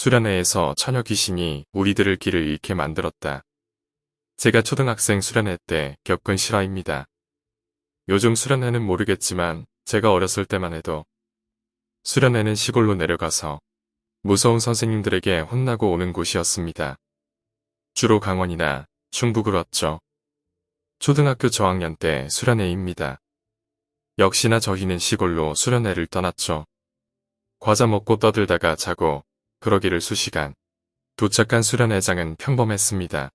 수련회에서 처녀 귀신이 우리들을 길을 잃게 만들었다. 제가 초등학생 수련회 때 겪은 실화입니다. 요즘 수련회는 모르겠지만 제가 어렸을 때만 해도 수련회는 시골로 내려가서 무서운 선생님들에게 혼나고 오는 곳이었습니다. 주로 강원이나 충북을 왔죠. 초등학교 저학년 때 수련회입니다. 역시나 저희는 시골로 수련회를 떠났죠. 과자 먹고 떠들다가 자고 그러기를 수시간. 도착한 수련 회장은 평범했습니다.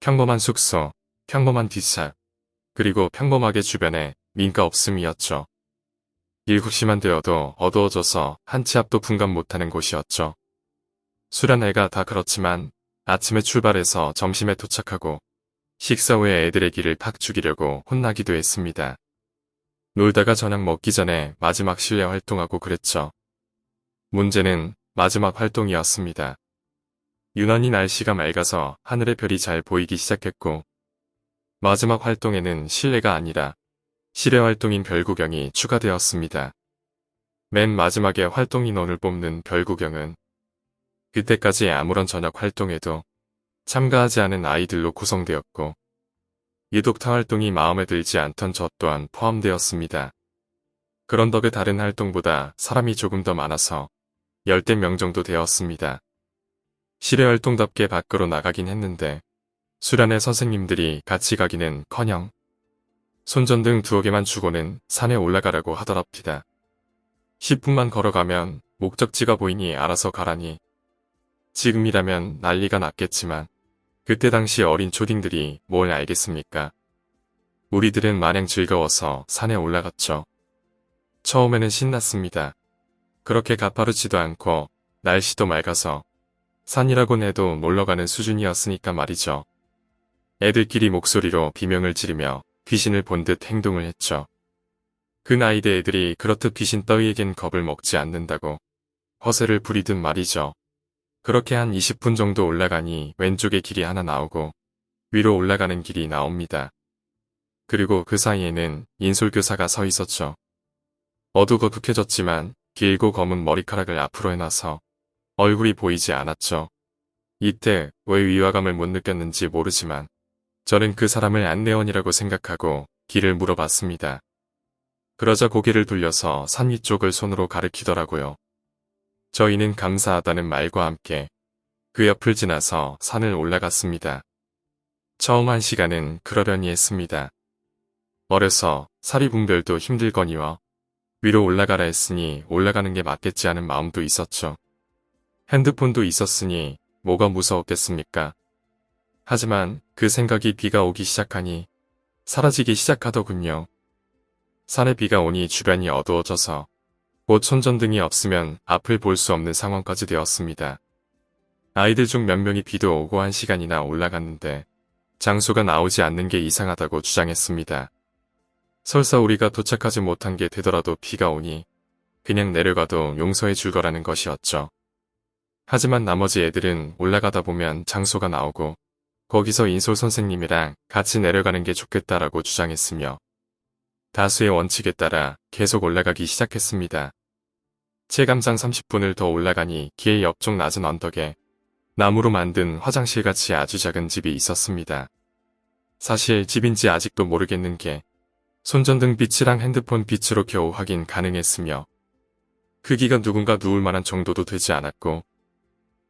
평범한 숙소, 평범한 뒷살, 그리고 평범하게 주변에 민가 없음이었죠. 7시만 되어도 어두워져서 한 치 앞도 분간 못하는 곳이었죠. 수련회가 다 그렇지만 아침에 출발해서 점심에 도착하고 식사 후에 애들의 길을 팍 죽이려고 혼나기도 했습니다. 놀다가 저녁 먹기 전에 마지막 실내 활동하고 그랬죠. 문제는 마지막 활동이었습니다. 유난히 날씨가 맑아서 하늘의 별이 잘 보이기 시작했고 마지막 활동에는 실내가 아니라 실외 활동인 별구경이 추가되었습니다. 맨 마지막에 활동 인원을 뽑는 별구경은 그때까지 아무런 저녁 활동에도 참가하지 않은 아이들로 구성되었고 유독 타 활동이 마음에 들지 않던 저 또한 포함되었습니다. 그런 덕에 다른 활동보다 사람이 조금 더 많아서 열댓 명 정도 되었습니다. 실외 활동답게 밖으로 나가긴 했는데 수련회 선생님들이 같이 가기는 커녕 손전등 두어 개만 주고는 산에 올라가라고 하더랍니다. 10분만 걸어가면 목적지가 보이니 알아서 가라니 지금이라면 난리가 났겠지만 그때 당시 어린 초딩들이 뭘 알겠습니까? 우리들은 마냥 즐거워서 산에 올라갔죠. 처음에는 신났습니다. 그렇게 가파르지도 않고 날씨도 맑아서 산이라곤 해도 놀러가는 수준이었으니까 말이죠. 애들끼리 목소리로 비명을 지르며 귀신을 본 듯 행동을 했죠. 그 나이대 애들이 그렇듯 귀신 따위에겐 겁을 먹지 않는다고 허세를 부리듯 말이죠. 그렇게 한 20분 정도 올라가니 왼쪽에 길이 하나 나오고 위로 올라가는 길이 나옵니다. 그리고 그 사이에는 인솔교사가 서 있었죠. 어두거둑해졌지만 길고 검은 머리카락을 앞으로 해놔서 얼굴이 보이지 않았죠. 이때 왜 위화감을 못 느꼈는지 모르지만 저는 그 사람을 안내원이라고 생각하고 길을 물어봤습니다. 그러자 고개를 돌려서 산 위쪽을 손으로 가리키더라고요. 저희는 감사하다는 말과 함께 그 옆을 지나서 산을 올라갔습니다. 처음 한 시간은 그러려니 했습니다. 어려서 사리분별도 힘들거니와 위로 올라가라 했으니 올라가는 게 맞겠지 하는 마음도 있었죠. 핸드폰도 있었으니 뭐가 무서웠겠습니까? 하지만 그 생각이 비가 오기 시작하니 사라지기 시작하더군요. 산에 비가 오니 주변이 어두워져서 곧 손전등이 없으면 앞을 볼 수 없는 상황까지 되었습니다. 아이들 중 몇 명이 비도 오고 한 시간이나 올라갔는데 장소가 나오지 않는 게 이상하다고 주장했습니다. 설사 우리가 도착하지 못한 게 되더라도 비가 오니 그냥 내려가도 용서해 줄 거라는 것이었죠. 하지만 나머지 애들은 올라가다 보면 장소가 나오고 거기서 인솔 선생님이랑 같이 내려가는 게 좋겠다라고 주장했으며 다수의 원칙에 따라 계속 올라가기 시작했습니다. 체감상 30분을 더 올라가니 길 옆쪽 낮은 언덕에 나무로 만든 화장실같이 아주 작은 집이 있었습니다. 사실 집인지 아직도 모르겠는 게 손전등 빛이랑 핸드폰 빛으로 겨우 확인 가능했으며 크기가 누군가 누울 만한 정도도 되지 않았고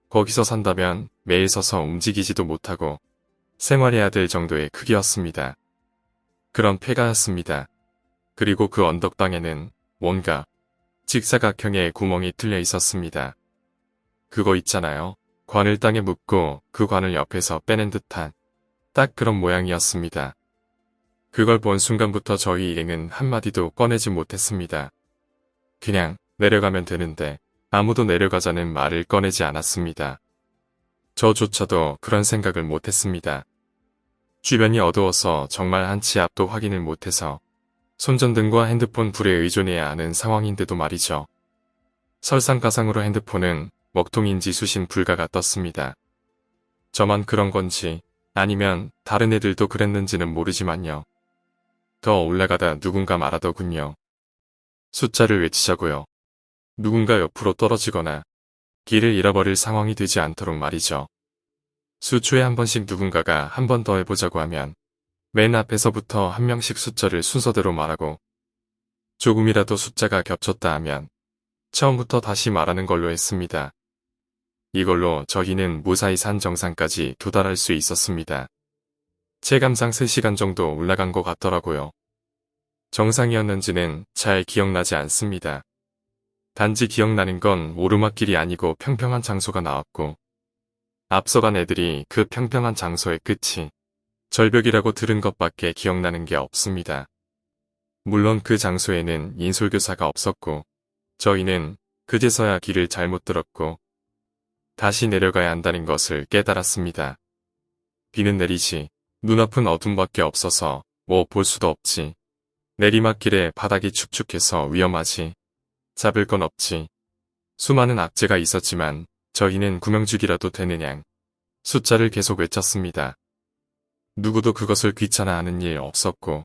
거기서 산다면 매일 서서 움직이지도 못하고 생활해야 될 정도의 크기였습니다. 그런 폐가였습니다. 그리고 그 언덕방에는 뭔가 직사각형의 구멍이 뚫려 있었습니다. 그거 있잖아요. 관을 땅에 묻고 그 관을 옆에서 빼낸 듯한 딱 그런 모양이었습니다. 그걸 본 순간부터 저희 일행은 한마디도 꺼내지 못했습니다. 그냥 내려가면 되는데 아무도 내려가자는 말을 꺼내지 않았습니다. 저조차도 그런 생각을 못했습니다. 주변이 어두워서 정말 한치 앞도 확인을 못해서 손전등과 핸드폰 불에 의존해야 하는 상황인데도 말이죠. 설상가상으로 핸드폰은 먹통인지 수신 불가가 떴습니다. 저만 그런 건지 아니면 다른 애들도 그랬는지는 모르지만요. 더 올라가다 누군가 말하더군요. 숫자를 외치자고요. 누군가 옆으로 떨어지거나 길을 잃어버릴 상황이 되지 않도록 말이죠. 수초에 한 번씩 누군가가 한 번 더 해보자고 하면 맨 앞에서부터 한 명씩 숫자를 순서대로 말하고 조금이라도 숫자가 겹쳤다 하면 처음부터 다시 말하는 걸로 했습니다. 이걸로 저희는 무사히 산 정상까지 도달할 수 있었습니다. 체감상 3시간 정도 올라간 것 같더라고요. 정상이었는지는 잘 기억나지 않습니다. 단지 기억나는 건 오르막길이 아니고 평평한 장소가 나왔고 앞서간 애들이 그 평평한 장소의 끝이 절벽이라고 들은 것밖에 기억나는 게 없습니다. 물론 그 장소에는 인솔교사가 없었고 저희는 그제서야 길을 잘못 들었고 다시 내려가야 한다는 것을 깨달았습니다. 비는 내리지 눈앞은 어둠밖에 없어서 뭐 볼 수도 없지. 내리막길에 바닥이 축축해서 위험하지. 잡을 건 없지. 수많은 악재가 있었지만 저희는 구명죽이라도 양 숫자를 계속 외쳤습니다. 누구도 그것을 귀찮아하는 일 없었고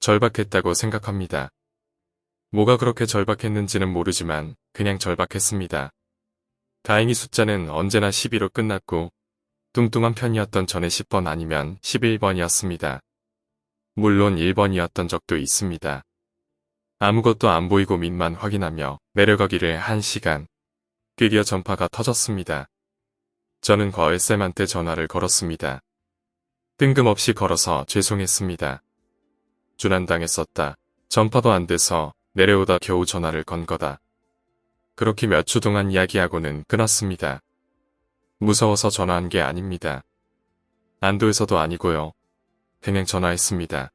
절박했다고 생각합니다. 뭐가 그렇게 절박했는지는 모르지만 그냥 절박했습니다. 다행히 숫자는 언제나 12로 끝났고 뚱뚱한 편이었던 전에 10번 아니면 11번이었습니다. 물론 1번이었던 적도 있습니다. 아무것도 안 보이고 밑만 확인하며 내려가기를 1시간. 드디어 전파가 터졌습니다. 저는 거울쌤한테 전화를 걸었습니다. 뜬금없이 걸어서 죄송했습니다. 준한당했었다. 전파도 안 돼서 내려오다 겨우 전화를 건 거다. 그렇게 몇 주 동안 이야기하고는 끊었습니다. 무서워서 전화한 게 아닙니다. 안도에서도 아니고요. 그냥 전화했습니다.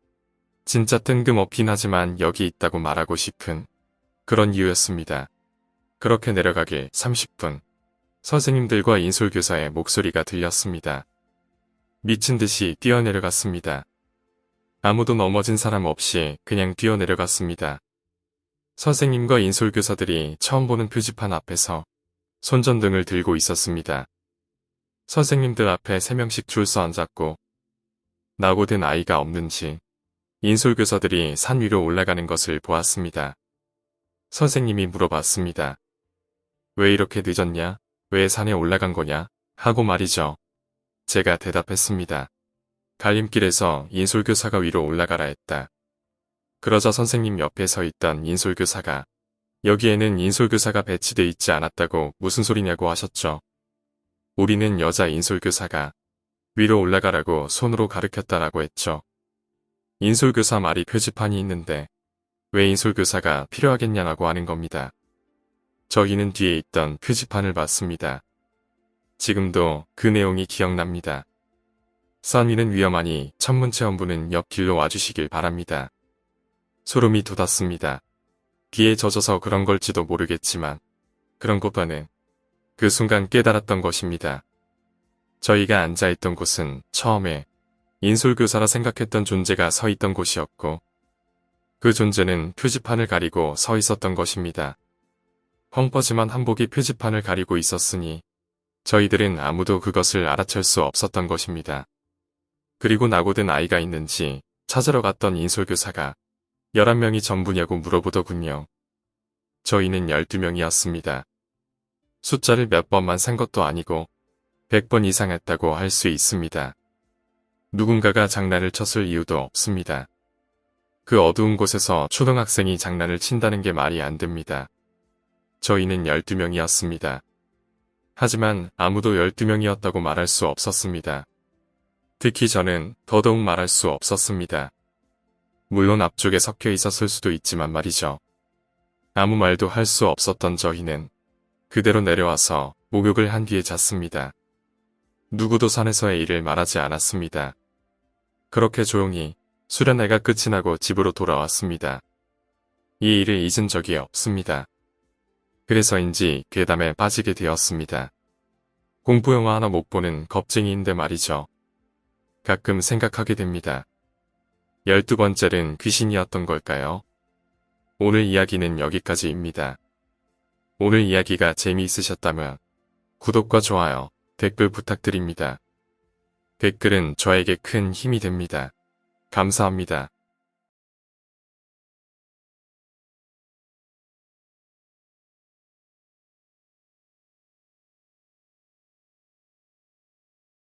진짜 뜬금없긴 하지만 여기 있다고 말하고 싶은 그런 이유였습니다. 그렇게 내려가길 30분. 선생님들과 인솔교사의 목소리가 들렸습니다. 미친 듯이 뛰어내려갔습니다. 아무도 넘어진 사람 없이 그냥 뛰어내려갔습니다. 선생님과 인솔교사들이 처음 보는 표지판 앞에서 손전등을 들고 있었습니다. 선생님들 앞에 세 명씩 줄 서 앉았고 나고 된 아이가 없는지 인솔교사들이 산 위로 올라가는 것을 보았습니다. 선생님이 물어봤습니다. 왜 이렇게 늦었냐? 왜 산에 올라간 거냐? 하고 말이죠. 제가 대답했습니다. 갈림길에서 인솔교사가 위로 올라가라 했다. 그러자 선생님 옆에 서 있던 인솔교사가 여기에는 인솔교사가 배치돼 있지 않았다고 무슨 소리냐고 하셨죠. 우리는 여자 인솔교사가 위로 올라가라고 손으로 가르쳤다라고 했죠. 인솔교사 말이 표지판이 있는데 왜 인솔교사가 필요하겠냐라고 하는 겁니다. 저희는 뒤에 있던 표지판을 봤습니다. 지금도 그 내용이 기억납니다. 산 위는 위험하니 천문체험부는 옆길로 와주시길 바랍니다. 소름이 돋았습니다. 비에 젖어서 그런 걸지도 모르겠지만 그런 것과는 그 순간 깨달았던 것입니다. 저희가 앉아있던 곳은 처음에 인솔교사라 생각했던 존재가 서 있던 곳이었고 그 존재는 표지판을 가리고 서 있었던 것입니다. 펑퍼짐한 한복이 표지판을 가리고 있었으니 저희들은 아무도 그것을 알아챌 수 없었던 것입니다. 그리고 나고든 아이가 있는지 찾으러 갔던 인솔교사가 11명이 전부냐고 물어보더군요. 저희는 12명이었습니다. 숫자를 몇 번만 산 것도 아니고 100번 이상 했다고 할 수 있습니다. 누군가가 장난을 쳤을 이유도 없습니다. 그 어두운 곳에서 초등학생이 장난을 친다는 게 말이 안 됩니다. 저희는 12명이었습니다. 하지만 아무도 12명이었다고 말할 수 없었습니다. 특히 저는 더더욱 말할 수 없었습니다. 물론 앞쪽에 섞여 있었을 수도 있지만 말이죠. 아무 말도 할 수 없었던 저희는 그대로 내려와서 목욕을 한 뒤에 잤습니다. 누구도 산에서의 일을 말하지 않았습니다. 그렇게 조용히 수련회가 끝이 나고 집으로 돌아왔습니다. 이 일을 잊은 적이 없습니다. 그래서인지 괴담에 빠지게 되었습니다. 공포영화 하나 못 보는 겁쟁이인데 말이죠. 가끔 생각하게 됩니다. 열두 번째는 귀신이었던 걸까요? 오늘 이야기는 여기까지입니다. 오늘 이야기가 재미있으셨다면 구독과 좋아요, 댓글 부탁드립니다. 댓글은 저에게 큰 힘이 됩니다. 감사합니다.